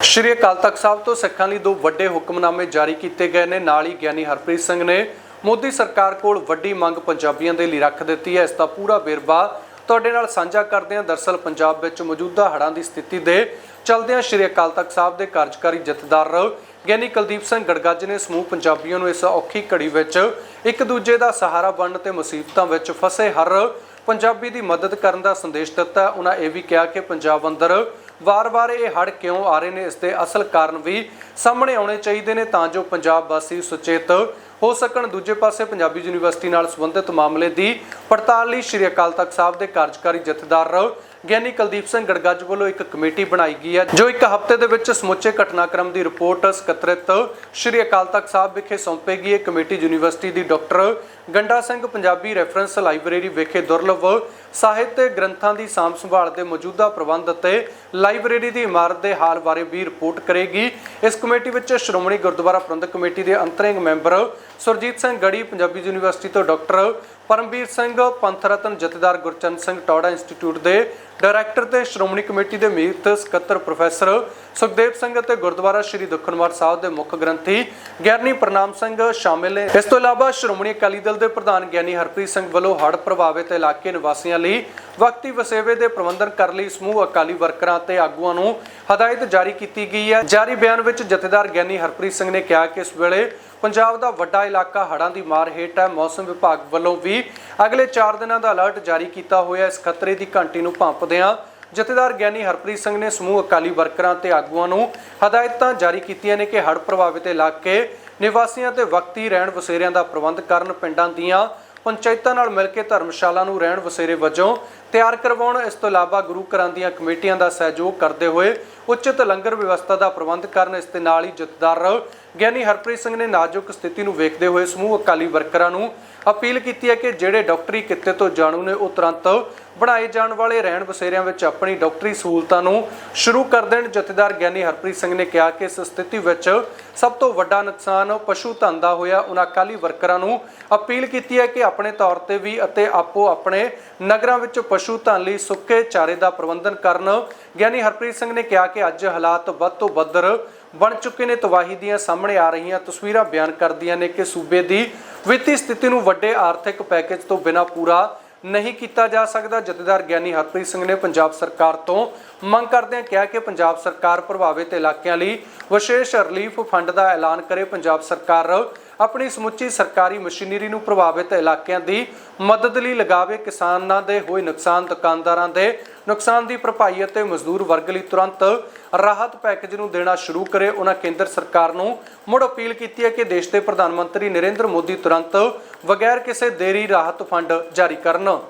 ਸ਼੍ਰੀ ਅਕਾਲ ਤਖਤ ਸਾਹਿਬ ਤੋਂ ਸਿੱਖਾਂ ਲਈ ਦੋ ਵੱਡੇ ਹੁਕਮਨਾਮੇ ਜਾਰੀ ਕੀਤੇ ਗਏ ਨੇ। ਨਾਲ ਹੀ ਗਿਆਨੀ ਹਰਪ੍ਰੀਤ ਸਿੰਘ ਨੇ ਮੋਦੀ ਸਰਕਾਰ ਕੋਲ ਵੱਡੀ ਮੰਗ ਪੰਜਾਬੀਆਂ ਦੇ ਲਈ ਰੱਖ ਦਿੱਤੀ ਹੈ। ਇਸ ਦਾ ਪੂਰਾ ਵੇਰਵਾ ਤੁਹਾਡੇ ਨਾਲ ਸਾਂਝਾ ਕਰਦੇ ਹਾਂ ਦਰਸਲ ਪੰਜਾਬ ਵਿੱਚ ਮੌਜੂਦਾ ਹੜ੍ਹਾਂ ਦੀ ਸਥਿਤੀ ਦੇ ਚਲਦਿਆਂ ਸ਼੍ਰੀ ਅਕਾਲ ਤਖਤ ਸਾਹਿਬ ਦੇ ਕਾਰਜਕਾਰੀ ਜਥੇਦਾਰ ਗਿਆਨੀ ਕੁਲਦੀਪ ਸਿੰਘ ਗੜਗੱਜ ਨੇ ਸਮੂਹ ਪੰਜਾਬੀਆਂ ਨੂੰ ਇਸ ਔਖੀ ਘੜੀ ਵਿੱਚ ਇੱਕ ਦੂਜੇ ਦਾ ਸਹਾਰਾ ਬਣਨ ਤੇ ਮੁਸੀਬਤਾਂ ਵਿੱਚ ਫਸੇ ਹਰ ਪੰਜਾਬੀ ਦੀ ਮਦਦ ਕਰਨ ਦਾ ਸੰਦੇਸ਼ ਦਿੱਤਾ। ਉਹਨਾਂ ਇਹ ਵੀ ਕਿਹਾ ਕਿ ਪੰਜਾਬ ਅੰਦਰ ਵਾਰ-ਵਾਰ ਇਹ ਹੜ੍ਹ ਕਿਉਂ ਆ ਰਹੇ ਨੇ? ਇਸ ਦੇ ਅਸਲ ਕਾਰਨ ਵੀ ਸਾਹਮਣੇ ਆਉਣੇ ਚਾਹੀਦੇ ਨੇ ਤਾਂ ਜੋ ਪੰਜਾਬ ਵਾਸੀ ਸੁਚੇਤ ਹੋ ਸਕਣ। ਦੂਜੇ ਪਾਸੇ ਪੰਜਾਬੀ ਯੂਨੀਵਰਸਿਟੀ ਨਾਲ ਸੰਬੰਧਿਤ ਮਾਮਲੇ ਦੀ ਪੜਤਾਲ ਲਈ ਸ਼੍ਰੀ ਅਕਾਲ ਤਖਤ ਸਾਹਿਬ ਦੇ ਕਾਰਜਕਾਰੀ ਜਥੇਦਾਰ ਗਿਆਨੀ ਕੁਲਦੀਪ ਸਿੰਘ ਗੜਗੱਜ ਵੱਲੋਂ ਇੱਕ ਕਮੇਟੀ ਬਣਾਈ ਗਈ ਹੈ, ਜੋ ਇੱਕ ਹਫ਼ਤੇ ਦੇ ਵਿੱਚ ਸਮੁੱਚੇ ਘਟਨਾਕ੍ਰਮ ਦੀ ਰਿਪੋਰਟ ਸਕੱਤਰਿਤ ਸ਼੍ਰੀ ਅਕਾਲ ਤਖਤ ਸਾਹਿਬ ਵਿਖੇ ਸੌਂਪੇਗੀ। ਇਹ ਕਮੇਟੀ ਯੂਨੀਵਰਸਿਟੀ ਦੀ doctor Ganda Singh Punjabi reference library ਵਿਖੇ ਦੁਰਲਭ ਸਾਹਿਤ ਗ੍ਰੰਥਾਂ ਦੀ ਸਾਂਭ ਸੰਭਾਲ ਦੇ ਮੌਜੂਦਾ ਪ੍ਰਬੰਧ ਅਤੇ ਲਾਇਬ੍ਰੇਰੀ ਦੀ ਇਮਾਰਤ ਦੇ ਹਾਲ ਬਾਰੇ ਵੀ ਰਿਪੋਰਟ ਕਰੇਗੀ। ਇਸ ਕਮੇਟੀ ਵਿੱਚ ਸ਼੍ਰੋਮਣੀ ਗੁਰਦੁਆਰਾ ਪ੍ਰਬੰਧਕ ਕਮੇਟੀ ਦੇ ਅੰਤਰਿੰਗ ਮੈਂਬਰ ਸੁਰਜੀਤ ਸਿੰਘ ਗੜੀ, ਪੰਜਾਬੀ ਯੂਨੀਵਰਸਿਟੀ ਤੋਂ ਡਾਕਟਰ ਪਰਮਵੀਰ ਸਿੰਘ ਪੰਥ ਜਥੇਦਾਰ ਗੁਰਚੰਦ ਸਿੰਘ ਟੌੜਾ ਇੰਸਟੀਚਿਊਟ ਦੇ ਡਾਇਰੈਕਟਰ ਤੇ ਸ਼੍ਰੋਮਣੀ ਕਮੇਟੀ ਦੇ ਮੀਤ ਸਕੱਤਰ ਪ੍ਰੋਫੈਸਰ ਸੁਖਦੇਵ ਸਿੰਘ ਅਤੇ ਗੁਰਦੁਆਰਾ ਸ਼੍ਰੀ ਦੁਖਨਵਾਰ ਸਾਹਿਬ ਦੇ ਮੁੱਖ ਗ੍ਰੰਥੀ ਗਿਆਨੀ ਪ੍ਰਨਾਮ ਸਿੰਘ ਸ਼ਾਮਿਲ ਨੇ। ਇਸ ਤੋਂ ਇਲਾਵਾ ਸ਼੍ਰੋਮਣੀ ਅਕਾਲੀ ਦਲ ਦੇ ਪ੍ਰਧਾਨ ਗਿਆਨੀ ਹਰਪ੍ਰੀਤ ਸਿੰਘ ਵੱਲੋਂ ਹੜ੍ਹ ਪ੍ਰਭਾਵਿਤ ਇਲਾਕੇ ਨਿਵਾਸੀਆਂ ਲਈ ਵਕਤੀ ਵਸੇਵੇ ਦੇ ਪ੍ਰਬੰਧਨ ਕਰਨ ਲਈ ਸਮੂਹ ਅਕਾਲੀ ਵਰਕਰਾਂ ਤੇ ਆਗੂਆਂ ਨੂੰ ਹਦਾਇਤ ਜਾਰੀ ਕੀਤੀ ਗਈ ਹੈ। ਜਾਰੀ ਬਿਆਨ ਵਿੱਚ ਜਥੇਦਾਰ ਗਿਆਨੀ ਹਰਪ੍ਰੀਤ ਸਿੰਘ ਨੇ ਕਿਹਾ ਕਿ ਇਸ ਵੇਲੇ ਪੰਜਾਬ ਦਾ ਵੱਡਾ ਇਲਾਕਾ ਹੜ੍ਹਾਂ ਦੀ ਮਾਰ ਹੇਠ ਹੈ। ਮੌਸਮ ਵਿਭਾਗ ਵੱਲੋਂ ਵੀ ਅਗਲੇ 4 ਦਿਨਾਂ ਦਾ ਅਲਰਟ ਜਾਰੀ ਕੀਤਾ ਹੋਇਆ। ਇਸ ਖਤਰੇ ਦੀ ਘੰਟੀ ਨੂੰ ਭੰਪਦਿਆਂ ਜਥੇਦਾਰ ਗਿਆਨੀ ਹਰਪ੍ਰੀਤ ਸਿੰਘ ਨੇ ਸਮੂਹ ਅਕਾਲੀ ਵਰਕਰਾਂ ਤੇ ਆਗੂਆਂ ਨੂੰ ਹਦਾਇਤਾਂ ਜਾਰੀ ਕੀਤੀਆਂ ਨੇ ਕਿ ਹੜ੍ਹ ਪ੍ਰਭਾਵਿਤ ਇਲਾਕੇ ਨਿਵਾਸੀਆਂ ਤੇ ਵਕਤੀ ਰਹਿਣ ਵਸੇਰਿਆਂ ਦਾ ਪ੍ਰਬੰਧ ਕਰਨ ਪਿੰਡਾਂ ਦੀਆਂ ਪੰਚਾਇਤਾਂ ਨਾਲ ਮਿਲ ਕੇ ਧਰਮਸ਼ਾਲਾ ਨੂੰ ਰਹਿਣ ਵਸੇਰੇ ਵਜੋਂ ਤਿਆਰ ਕਰਵਾਉਣ, ਇਸ ਤੋਂ ਇਲਾਵਾ ਗੁਰੂ ਘਰਾਂ ਦੀਆਂ ਕਮੇਟੀਆਂ ਦਾ ਸਹਿਯੋਗ ਕਰਦੇ ਹੋਏ ਉਚਿਤ ਲੰਗਰ ਵਿਵਸਥਾ ਦਾ ਪ੍ਰਬੰਧ ਕਰਨ ਇਸ ਦੇ ਨਾਲ ਹੀ ਜਥੇਦਾਰ ਗਿਆਨੀ ਹਰਪ੍ਰੀਤ ਸਿੰਘ ਨੇ ਨਾਜ਼ੁਕ ਸਥਿਤੀ ਨੂੰ ਵੇਖਦੇ ਹੋਏ ਸਮੂਹ ਅਕਾਲੀ ਵਰਕਰਾਂ ਨੂੰ ਅਪੀਲ ਕੀਤੀ ਹੈ ਕਿ ਜਿਹੜੇ ਡਾਕਟਰੀ ਕਿੱਤੇ ਤੋਂ ਜਾਣੂ ਨੇ, ਉਹ ਤੁਰੰਤ ਬਣਾਏ ਜਾਣ ਵਾਲੇ ਰਹਿਣ ਬਸੇਰਿਆਂ ਵਿੱਚ ਆਪਣੀ ਡਾਕਟਰੀ ਸਹੂਲਤਾਂ ਨੂੰ ਸ਼ੁਰੂ ਕਰ ਦੇਣ। ਜਥੇਦਾਰ ਗਿਆਨੀ ਹਰਪ੍ਰੀਤ ਸਿੰਘ ਨੇ ਕਿਹਾ ਕਿ ਇਸ ਸਥਿਤੀ ਵਿੱਚ ਸਭ ਤੋਂ ਵੱਡਾ ਨੁਕਸਾਨ ਪਸ਼ੂ ਧਨ ਦਾ ਹੋਇਆ। ਉਹਨਾਂ ਅਕਾਲੀ ਵਰਕਰਾਂ ਨੂੰ ਅਪੀਲ ਕੀਤੀ ਹੈ ਕਿ ਆਪਣੇ ਤੌਰ ਤੇ ਵੀ ਅਤੇ ਆਪੋ ਆਪਣੇ ਨਗਰਾਂ ਵਿੱਚ ਪਸ਼ੂ ਧਨ ਲਈ ਸੁੱਕੇ ਚਾਰੇ ਦਾ ਪ੍ਰਬੰਧਨ ਕਰਨ ਗਿਆਨੀ ਹਰਪ੍ਰੀਤ ਸਿੰਘ ਨੇ ਕਿਹਾ ਕਿ ਅੱਜ ਹਾਲਾਤ ਵੱਧ ਤੋਂ ਬੱਦਰ ਬਣ ਚੁੱਕੇ ਨੇ, ਤਬਾਹੀ ਦੀਆਂ ਸਾਹਮਣੇ ਆ ਰਹੀਆਂ ਤਸਵੀਰਾਂ ਬਿਆਨ ਕਰਦੀਆਂ ਨੇ ਕਿ ਸੂਬੇ ਦੀ ਵਿੱਤੀ ਸਥਿਤੀ ਨੂੰ ਵੱਡੇ ਆਰਥਿਕ ਪੈਕੇਜ ਤੋਂ ਬਿਨਾਂ ਪੂਰਾ ਨਹੀਂ ਕੀਤਾ ਜਾ ਸਕਦਾ। ਜਥੇਦਾਰ ਗਿਆਨੀ ਹਰਪ੍ਰੀਤ ਸਿੰਘ ਨੇ ਪੰਜਾਬ ਸਰਕਾਰ ਤੋਂ ਮੰਗ ਕਰਦਿਆਂ ਕਿਹਾ ਕਿ ਪੰਜਾਬ ਸਰਕਾਰ ਪ੍ਰਭਾਵਿਤ ਇਲਾਕਿਆਂ ਲਈ ਵਿਸ਼ੇਸ਼ ਰਿਲੀਫ ਫੰਡ ਦਾ ਐਲਾਨ ਕਰੇ। ਪੰਜਾਬ ਸਰਕਾਰ ਆਪਣੀ ਸਮੁੱਚੀ ਸਰਕਾਰੀ ਮਸ਼ੀਨਰੀ ਨੂੰ ਪ੍ਰਭਾਵਿਤ ਇਲਾਕਿਆਂ ਦੀ ਮਦਦ ਲਈ ਲਗਾਵੇ ਕਿਸਾਨਾਂ ਦੇ ਹੋਏ ਨੁਕਸਾਨ, ਦੁਕਾਨਦਾਰਾਂ ਦੇ ਨੁਕਸਾਨ ਦੀ ਭਰਪਾਈ ਅਤੇ ਮਜ਼ਦੂਰ ਵਰਗ ਲਈ ਤੁਰੰਤ ਰਾਹਤ ਪੈਕੇਜ ਨੂੰ ਦੇਣਾ ਸ਼ੁਰੂ ਕਰੇ। ਉਹਨਾਂ ਕੇਂਦਰ ਸਰਕਾਰ ਨੂੰ ਮੁੜ ਅਪੀਲ ਕੀਤੀ ਹੈ ਕਿ ਦੇਸ਼ ਦੇ ਪ੍ਰਧਾਨ ਮੰਤਰੀ ਨਰਿੰਦਰ ਮੋਦੀ ਤੁਰੰਤ ਬਗੈਰ ਕਿਸੇ ਦੇਰੀ ਰਾਹਤ ਫੰਡ ਜਾਰੀ ਕਰਨ।